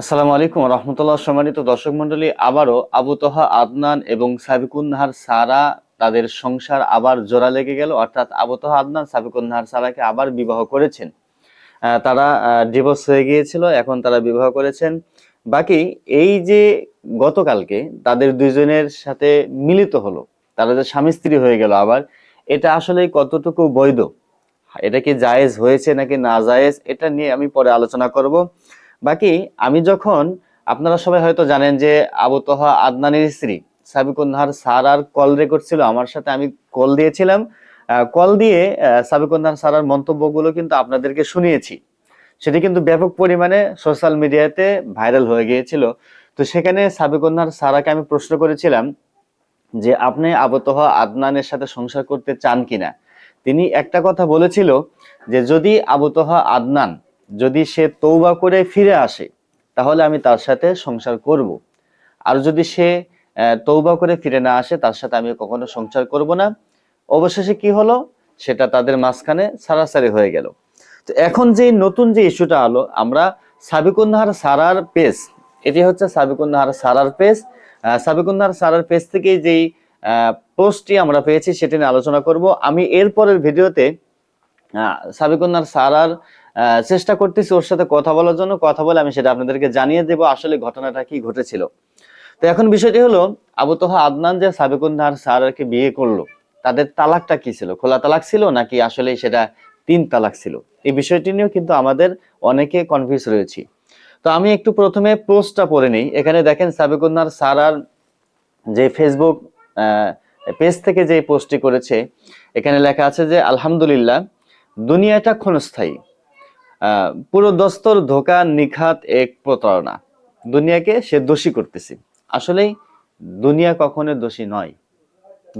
আসসালামু আলাইকুম রহমতুল্লাহ সম্মানিত দর্শক মন্ডলী আবারও আবু তোহা, আদনান এবং সাবিকুন্নাহার সারা তাদের সংসার আবার জোড়া লেগে গেল। অর্থাৎ আবু তোহা, আদনান, সাবিকুন্নাহার সারাকে আবার বিবাহ করেছেন। তারা ডিভোর্স হয়ে গিয়েছিল, এখন তারা বিবাহ করেছেন। বাকি এই যে গতকালকে তাদের দুইজনের সাথে মিলিত হলো, তারা যে স্বামী স্ত্রী হয়ে গেল আবার, এটা আসলে কতটুকু বৈধ? এটা কি জায়েজ হয়েছে নাকি না জায়েজ? এটা নিয়ে আমি পরে আলোচনা করব। বাকি আমি যখন, আপনারা সবাই হয়তো জানেন যে আবু তোহা আদনানের স্ত্রী, সাবিকুন্নাহার সারার কল রেকর্ড ছিল, আমার সাথে আমি কল দিয়েছিলাম। কল দিয়ে সাবিকুন্নাহার সারার মন্তব্যগুলো কিন্তু আপনাদেরকে শুনিয়েছি। সেটি কিন্তু ব্যাপক পরিমাণে সোশ্যাল মিডিয়াতে ভাইরাল হয়ে গিয়েছিল। তো সেখানে সাবিকুন্নাহার সারাকে আমি প্রশ্ন করেছিলাম যে, আপনি আবু তোহা আদনানের সাথে সংসার করতে চান কিনা? তিনি একটা কথা বলেছিল যে, যদি আবু তোহা আদনান যদি সে তৌবা করে ফিরে আসে, তাহলে আমি তার সাথে সংসার করব। আর যদি সে তৌবা করে ফিরে না আসে, তার সাথে আমি কখনো সংসার করব না। অবশেষে কি হলো? সেটা তাদের মাঝখানে সারাসারি হয়ে গেল। তো এখন যে নতুন যে ইস্যুটা আলো, আমরা সাবিকুন্নাহার সারার পেজ, এটি হচ্ছে সাবিকুন্নাহার সারার পেজ। সাবিকুন্নাহার সারার পেজ থেকে যেই পোস্টটি আমরা পেয়েছি, সেটি নিয়ে আলোচনা করব। আমি এরপরের ভিডিওতে সাবিকুন্নার সারার চেষ্টা করতেছি ওর সাথে কথা বলার জন্য। কথা বলে আমি সেটা আপনাদেরকে জানিয়ে দেবো আসলে ঘটনাটা কি ঘটেছিল। তো এখন বিষয়টি হলো, আবু তোহা আদনান যে সাবিকুন্নার সারারকে বিয়ে করল, তাদের তালাকটা কি ছিল? খোলা তালাক ছিল নাকি আসলে সেটা তিন তালাক ছিল? এই বিষয়টি নিয়েও কিন্তু আমাদের অনেকে কনফিউজ রয়েছি। তো আমি একটু প্রথমে পোস্টটা পড়ে নিই। এখানে দেখেন সাবিকুন্নার সারার যে ফেসবুক পেজ থেকে যে পোস্টটি করেছে, এখানে লেখা আছে যে, আলহামদুলিল্লাহ, দুনিয়াটা ক্ষণস্থায়ী। পুরো দস্তর ধোকা, নিখাত, এক প্রতারণা। দুনিয়াকে সে দোষী করতেছে। আসলেই দুনিয়া কখনো দোষী নয়।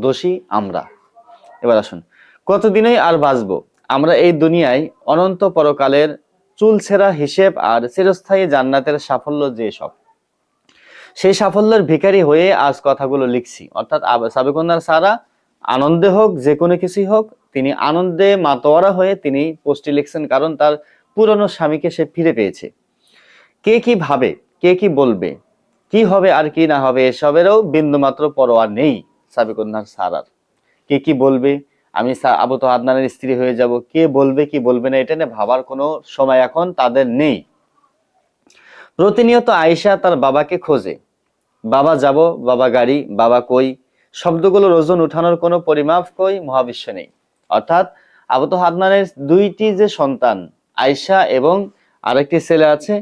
দোষী আমরা। এবার আসুন, কতদিনই আর বাঁচবো? আমরা এই দুনিয়ায় অনন্ত পরকালের চুলছেরা হিসেব আর চিরস্থায়ী জান্নাতের সাফল্য যে সব। সেই সাফল্যের ভিখারি হয়ে আজ কথাগুলো লিখছি। অর্থাৎ সাবেকন্যার সারা আনন্দে হোক, যে কোনো কিছুই হোক, তিনি আনন্দে মাতোয়ারা হয়ে তিনি পোস্টটি লিখছেন। কারণ তার পুরনো স্বামীকে সে ফিরে পেয়েছে। কে কি ভাবে, কে কি বলবে, কি হবে আর কি না হবে এসবেরও বিন্দুমাত্র পরোয়া নেই সাবেকন্যার সারার। কে কি বলবে, আমি আবু তো আদনানের স্ত্রী হয়ে যাব, কে বলবে, কি বলবে না, এটা নিয়ে ভাবার কোনো সময় এখন তাদের নেই। প্রতিনিয়ত আয়েশা তার বাবাকে খোঁজে। বাবা যাব, বাবা গাড়ি, বাবা কই? শব্দগুলোর ওজন উঠানোর কোনো পরিমাপ কই? মহাবিশ্ব নেই। অর্থাৎ আবু তো হাদনানের দুইটি যে সন্তান আয়েশা এবং আরেকটি ছেলে আছে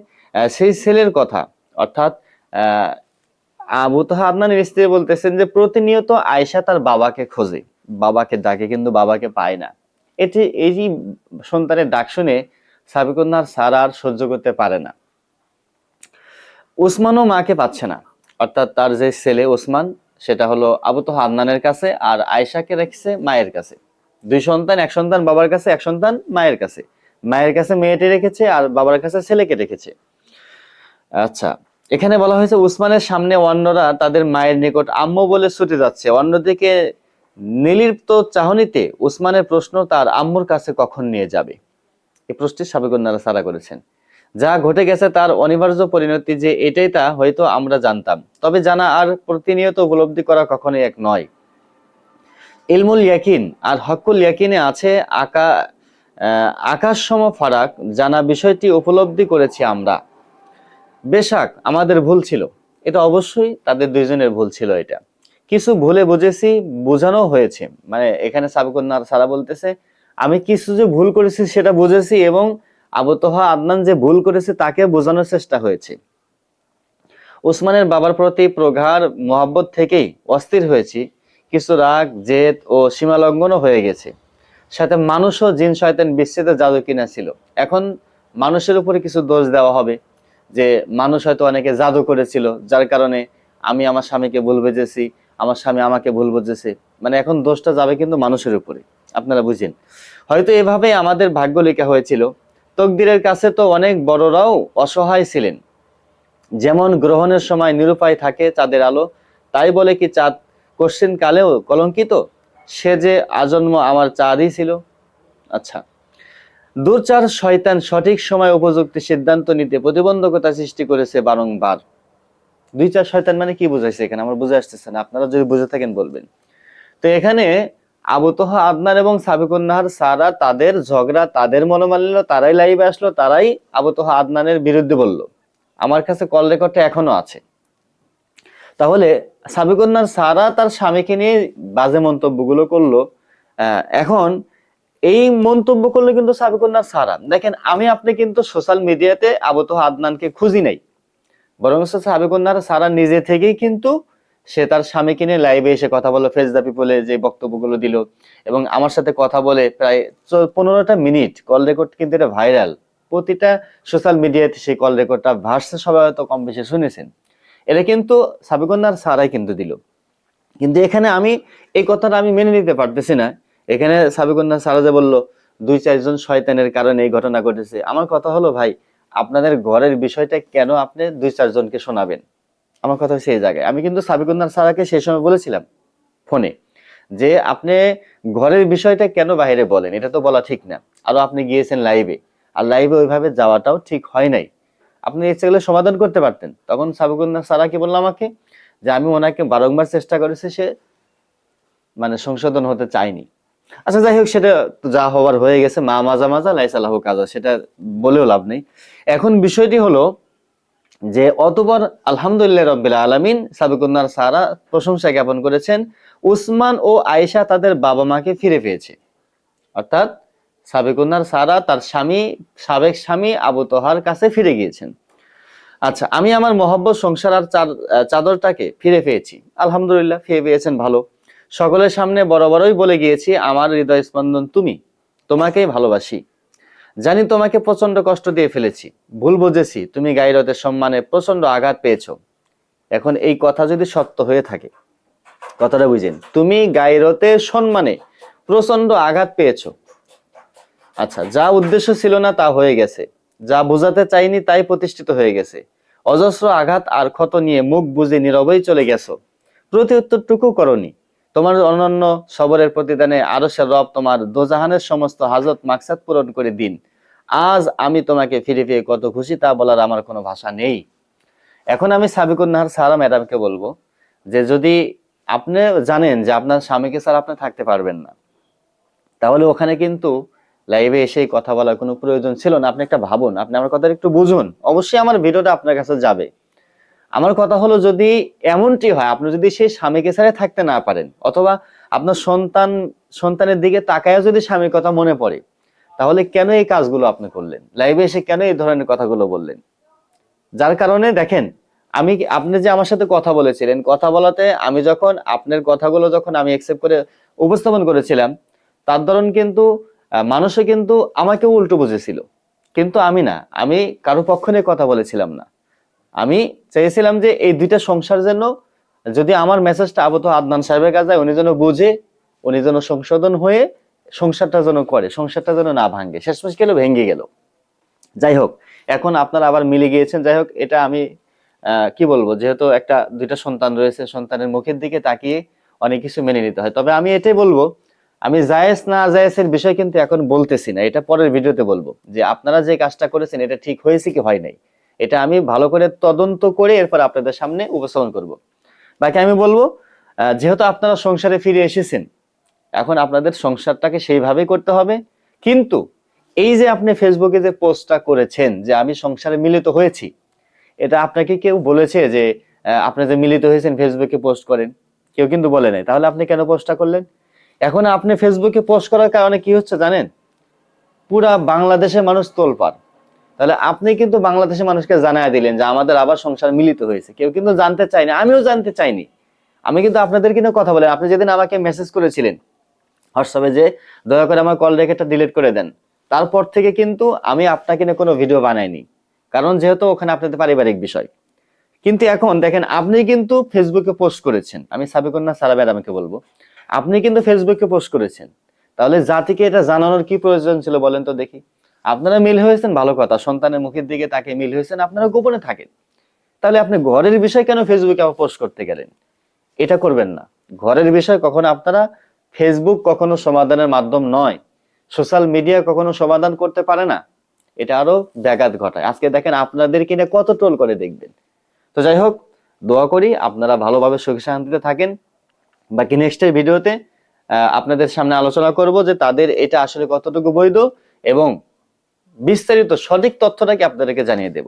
সেই ছেলের কথা। অর্থাৎ আবু তো হাদনানের স্ত্রী বলতেছেন যে, প্রতিনিয়ত আয়েশা তার বাবাকে খোঁজে। বাবাকে ডাকে, কিন্তু বাবাকে পায় না। এটি এই সন্তানের ডাক শুনে সাবিকুন্নার সারা আর সহ্য করতে পারে না। উসমানও মাকে পাচ্ছে না। অর্থাৎ তার যে ছেলে ওসমান সেটা হলো আবু তো আদনানের কাছে আর আয়েশাকে রেখেছে মায়ের কাছে। দুই সন্তান, এক সন্তান বাবার কাছে, এক সন্তান মায়ের কাছে। মায়ের কাছে মেয়েটি রেখেছে আর বাবার কাছে ছেলেকে রেখেছে। আচ্ছা এখানে বলা হয়েছে উসমানের সামনে অন্যরা তাদের মায়ের নিকট আম্মু বলে ছুটে যাচ্ছে। অন্যদিকে নিলিপ্ত চাহনিতে উসমানের প্রশ্ন তার আম্মুর কাছে কখন নিয়ে যাবে? এই প্রশ্নটি সাবেকন্যারা সারা করেছেন। যা ঘটে গেছে তার অনিবার্য পরিণতি যে এটাই তা হয়তো আমরা জানতাম। তবে জানা আর প্রতিনিয়ত উপলব্ধি করা কখনোই এক নয়। ইলমুল ইয়াকিন আর হকুল ইয়াকিনে আছে আকা আহ, আকাশ সম ফারাক জানা বিষয়টি উপলব্ধি করেছি আমরা। বেশাক আমাদের ভুল ছিল। এটা অবশ্যই তাদের দুইজনের ভুল ছিল এটা। কিছু ভুলে বুঝেছি বোঝানো হয়েছে। মানে এখানে সাবিকুন্নার সারা বলতেছে আমি কিছু যে ভুল করেছি সেটা বুঝেছি এবং আবতহা আদনান যে ভুল করেছে তাকে বোঝানোর চেষ্টা হয়েছে। ওসমানের বাবার প্রতি প্রগাঢ় মহাব্বত থেকেই অস্থির হয়েছি। কিছু রাগ জেদ ও সীমালঙ্ঘনও হয়ে গেছে। সাথে মানুষও জিন, শয়তান বিচ্ছেদে জাদু কিনা ছিল। এখন মানুষের উপরে কিছু দোষ দেওয়া হবে যে মানুষ হয়তো অনেকে জাদু করেছিল, যার কারণে আমি আমার স্বামীকে ভুল বুঝেছি, আমার স্বামী আমাকে ভুল বুঝেছে। মানে এখন দোষটা যাবে কিন্তু মানুষের উপরে, আপনারা বুঝেন। হয়তো এভাবেই আমাদের ভাগ্য লেখা হয়েছিল। তকদিরের কাছে তো অনেক বড়রাও অসহায় ছিলেন। যেমন গ্রহণের সময় নিরুপায় থাকে চাঁদের আলো, তাই বলে কি চাঁদ কোশ্চিন কালেও কলঙ্কিত? সে যে আজন্ম আমার চাঁদই ছিল। আচ্ছা দূর চার শয়তান সঠিক সময় উপযুক্ত সিদ্ধান্ত নিতে প্রতিবন্ধকতা সৃষ্টি করেছে বারংবার। দুই চার শয়তান মানে কি বুঝাইছে এখানে? আমার বুঝে আসতেছে না। আপনারা যদি বুঝে থাকেন বলবেন। তো এখানে আবুতহ আদনান এবং সাবিকুন্নাহার সারা তাদের ঝগড়া, তাদের মনোমালিন্য, তারাই লাইভে আসলো, তারাই আবুতহ আদনানের বিরুদ্ধে বলল। আমার কাছে কল রেকর্ডটা এখনও আছে। তাহলে সাবিকুন্নার সারা তার স্বামীকে নিয়ে বাজে মন্তব্যগুলো করল। এখন এই মন্তব্য করল কিন্তু সাবিকুন্নার সারা। দেখেন, আমি আপনি কিন্তু সোশ্যাল মিডিয়াতে আবুতহ আদনানকে খুঁজি নাই। বরং সাবিকুন্নার সারা নিজে থেকেই কিন্তু সে তার স্বামীকে নিয়ে লাইভে এসে কথা বলল ফেস দ্য পিপলে যে বক্তব্যগুলো দিল এবং আমার সাথে কথা বলে প্রায় পনেরোটা মিনিট কল রেকর্ড কিন্তু এটা ভাইরাল প্রতিটা সোশ্যাল মিডিয়াতে সেই কল রেকর্ডটা ভার্সে সবাই হয়তো কম বেশি শুনেছেন। এটা কিন্তু সাবিকন্যার সারাই কিন্তু দিল। কিন্তু এখানে আমি এই কথাটা আমি মেনে নিতে পারতেছি না। এখানে সাবিকন্যা সারা যে বলল, দুই চারজন শয়তানের কারণে এই ঘটনা ঘটেছে। আমার কথা হলো, ভাই, আপনাদের ঘরের বিষয়টা কেন আপনি দুই চারজনকে শোনাবেন? আমার কথা সেই জায়গায়। আমি কিন্তু সাবিকুন্নার সারাকে সেই সময় বলেছিলাম ফোনে যে, আপনি ঘরের বিষয়টা কেন বাইরে বলেন? এটা তো বলা ঠিক না। আরও আপনি গিয়েছেন লাইভে। আর লাইভে ওইভাবে যাওয়াটাও ঠিক হয় নাই। আপনি ইচ্ছে করলে সমাধান করতে পারতেন। তখন সাবিকুন্নার সারা কি বলল আমাকে যে আমি ওনাকে বারংবার চেষ্টা করেছি, সে মানে সংশোধন হতে চায়নি। আচ্ছা যাই হোক, সেটা যা হওয়ার হয়ে গেছে, মা মাজা মাজা লাইসালাহ কাজা, সেটা বলেও লাভ নেই। এখন বিষয়টি হলো যে অতবার আলহামদুলিল্লাহ রব্বিল আলামিন সাবিকুন্নার সারা প্রশংসা জ্ঞাপন করেছেন, উসমান ও আয়েশা তাদের বাবা মাকে ফিরে পেয়েছে। অর্থাৎ সাবিকুন্নার সারা তার স্বামী, সাবেক স্বামী আবু তোহার কাছে ফিরে গিয়েছেন। আচ্ছা আমি আমার মহব্বত, সংসার আর চাদরটাকে ফিরে পেয়েছি। আলহামদুলিল্লাহ, ফিরে পেয়েছেন ভালো। সকলের সামনে বড় বড়ই বলে গিয়েছি, আমার হৃদয় স্পন্দন তুমি, তোমাকেই ভালোবাসি। জানি তোমাকে প্রচণ্ড কষ্ট দিয়ে ফেলেছি, ভুল বুঝেছি, তুমি গাইরতের সম্মানে প্রচণ্ড আঘাত পেয়েছ। এখন এই কথা যদি সত্য হয়ে থাকে, কথাটা বুঝেন, তুমি গাইরতের সম্মানে প্রচণ্ড আঘাত পেয়েছ। আচ্ছা যা উদ্দেশ্য ছিল না তা হয়ে গেছে। যা বোঝাতে চাইনি তাই প্রতিষ্ঠিত হয়ে গেছে। অজস্র আঘাত আর ক্ষত নিয়ে মুখ বুঝে নীরবেই চলে গেছো। প্রতি উত্তরটুকু করনি। তোমার অনন্য সবরের প্রতিদানে আরও সে রব তোমার দোজাহানের সমস্ত হাজত মাকসাদ পূরণ করে দিন। আজ আমি তোমাকে ফিরে পেয়ে কত খুশি তা বলার আমার কোনো ভাষা নেই। এখন আমি সাবিকুন নাহার সারা ম্যাডামকে বলব যে যদি আপনি জানেন যে আপনার স্বামীকে স্যার আপনি থাকতে পারবেন না, তাহলে ওখানে কিন্তু লাইভে এসে কথা বলার কোনো প্রয়োজন ছিল না। আপনি একটা ভাবুন, আপনি আমার কথা একটু বুঝুন। অবশ্যই আমার ভিডিওটা আপনার কাছে যাবে। আমার কথা হলো যদি এমনটি হয়, আপনি যদি সেই স্বামীকে ছাড়া থাকতে না পারেন, অথবা আপনার সন্তান, সন্তানের দিকে তাকায় যদি স্বামীর কথা মনে পড়ে, তাহলে কেন এই কাজগুলো আপনি করলেন? লাইভে এসে কেন এই ধরনের কথাগুলো বললেন? যার কারণে দেখেন, আমি আপনি যে আমার সাথে কথা বলেছিলেন, কথা বলাতে আমি যখন আপনার কথাগুলো যখন আমি একসেপ্ট করে উপস্থাপন করেছিলাম, তার ধরুন কিন্তু আহ, মানুষও কিন্তু আমাকে উল্টো বুঝেছিল। কিন্তু আমি না আমি কারও পক্ষ নিয়ে কথা বলেছিলাম না। আমি চেয়েছিলাম যে এই দুইটা সংসার যেন যদি আমার মেসেজটা আবত আদনান সাহেবের কাছে উনি যেন বুঝে উনি যেন সংশোধন হয়ে সংসারটা যেন করে সংসারটা যেন না ভাঙে। শেষমেশ গেল ভেঙে গেল। যাই হোক এখন আপনারা আবার মিলে গিয়েছেন। যাই হোক এটা আমি কি বলব যেহেতু একটা দুইটা সন্তান রয়েছে সন্তানের মুখের দিকে তাকিয়ে অনেক কিছু মেনে নিতে হয়। তবে আমি এটাই বলব আমি জায়েজ না জায়েজের বিষয় কিন্তু এখন বলতেছি না, এটা পরের ভিডিওতে বলব। যে আপনারা যে কাজটা করেছেন, এটা ঠিক হয়েছে কি হয় নাই? এটা আমি ভালো করে তদন্ত করে এরপর আপনাদের সামনে উপস্থাপন করব। বাকি আমি বলব যেহেতু আপনারা সংসারে ফিরে এসেছেন, এখন আপনাদের সংসারটাকে সেইভাবেই করতে হবে। কিন্তু এই যে আপনি ফেসবুকে যে পোস্টটা করেছেন, যে আমি সংসারে মিলিত হয়েছি, এটা আপনাকে কেউ বলেছে যে আপনি যে মিলিত হয়েছেন, ফেসবুকে পোস্ট করেন? কেউ কিন্তু বলে নাই। তাহলে আপনি কেন পোস্টটা করলেন? এখন আপনি ফেসবুকে পোস্ট করার কারণে কি হচ্ছে জানেন? পুরা বাংলাদেশের মানুষ তোলপাড়। তাহলে আপনি কিন্তু বাংলাদেশের মানুষকে জানায় দিলেন যে আমাদের আবার সংসার মিলিত হয়েছে। কেউ কিন্তু জানতে চায়নি, আমিও জানতে চাইনি। আমি কিন্তু আপনাদের কিন্তু কথা বলেন। আপনি যেদিন আমাকে মেসেজ করেছিলেন হোয়াটসঅ্যাপে যে, দয়া করে আমার কল রেখেটা ডিলিট করে দেন। তারপর থেকে কিন্তু আমি আপনাকে নিয়ে কোনো ভিডিও বানাইনি। কারণ যেহেতু ওখানে আপনাদের পারিবারিক বিষয়। কিন্তু এখন দেখেন, আপনি কিন্তু ফেসবুকে পোস্ট করেছেন। আমি সাবিকন্যা সারা ম্যাডামকে বলব? আপনি কিন্তু ফেসবুকে পোস্ট করেছেন। তাহলে জাতিকে এটা জানানোর কি প্রয়োজন ছিল বলেন তো দেখি। আপনারা মিল হয়েছেন, ভালো কথা। সন্তানের মুখের দিকে তাকে মিল হয়েছেন, আপনারা গোপনে থাকেন। তাহলে আপনি ঘরের বিষয় কেন ফেসবুকে পোস্ট করতে গেলেন? এটা করবেন না। ঘরের বিষয় কখনো আপনারা ফেসবুক কখনো সমাধানের মাধ্যম নয়। সোশ্যাল মিডিয়া কখনো সমাধান করতে পারে না। এটা আরও ব্যাঘাত ঘটায়। আজকে দেখেন আপনাদের কিনে কত ট্রোল করে দেখবেন। তো যাই হোক, দোয়া করি আপনারা ভালোভাবে সুখী শান্তিতে থাকেন। বাকি নেক্সটের ভিডিওতে আপনাদের সামনে আলোচনা করব যে তাদের এটা আসলে কতটুকু বৈধ এবং বিস্তারিত সঠিক তথ্যটাকে আপনাদেরকে জানিয়ে দেব।